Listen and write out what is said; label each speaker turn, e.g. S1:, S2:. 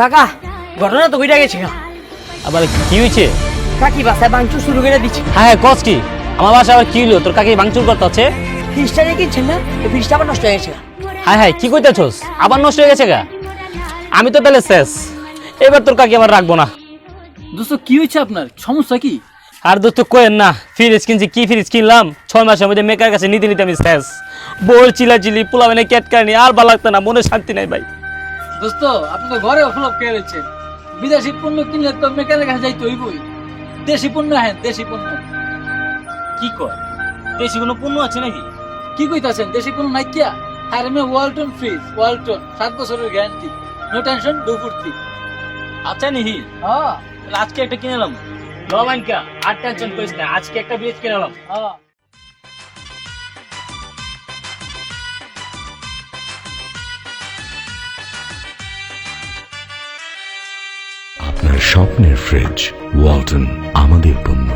S1: কাকা ঘটনা তো কইটা গেছে
S2: আবার কি হয়েছে
S1: কাকি বাসায় বাংচুর শুরু করে দিচ্ছে
S2: হ্যাঁ হ্যাঁ কস কি? আমার বাসা আবার কি হলো তোর কাকে ভাঙচুর করতে হচ্ছে
S1: ফ্রিজটা যে কিনছেন না? এই ফ্রিজটা আবার নষ্ট হয়ে গেছে।
S2: হ্যাঁ হ্যাঁ কি কইতেছস? আবার নষ্ট হয়ে গেছে গা? আমি তো তাহলে শেষ। এবার তোর কাকে আবার রাখব না।
S3: দোস্ত কি হয়েছে আপনার? সমস্যা কি?
S2: আর দোস্ত কোয়েন না ফ্রিজ কিনছি কি ফ্রিজ কিনলাম? ছয় মাসের মধ্যে মেকার কাছে নিতে নিতে আমি শেষ। বল বোর চিলাচিলি পোলাবেনে কেটকানি আর ভালো লাগতো না মনে শান্তি নাই ভাই।
S3: দোস্ত আপনি তো ঘরে ফ্লপ খেয়ে রয়েছেন। বিদেশি পণ্য কিনলে তো মেকারের কাছে যাইতে হইবই। দেশি পণ্য হ্যাঁ দেশি পণ্য।
S2: কি কর দেশি কোনো পণ্য আছে নাকি?
S3: কি কইতাছেন দেশি পণ্য নাই কিয়া আর আমি ওয়ালটন ফ্রিজ ওয়ালটন সাত বছরের গ্যারান্টি নো টেনশন ডু ফুর্তি।
S2: আচ্ছা নিহি।
S3: হ্যাঁ।
S2: আজকে একটা কিনলাম লবাইনকা আর টেনশন করিস না আজকে একটা ফ্রিজ কিনলাম
S3: হ্যাঁ।
S4: স্বপ্নের ফ্রিজ ওয়ালটন আমাদের পণ্য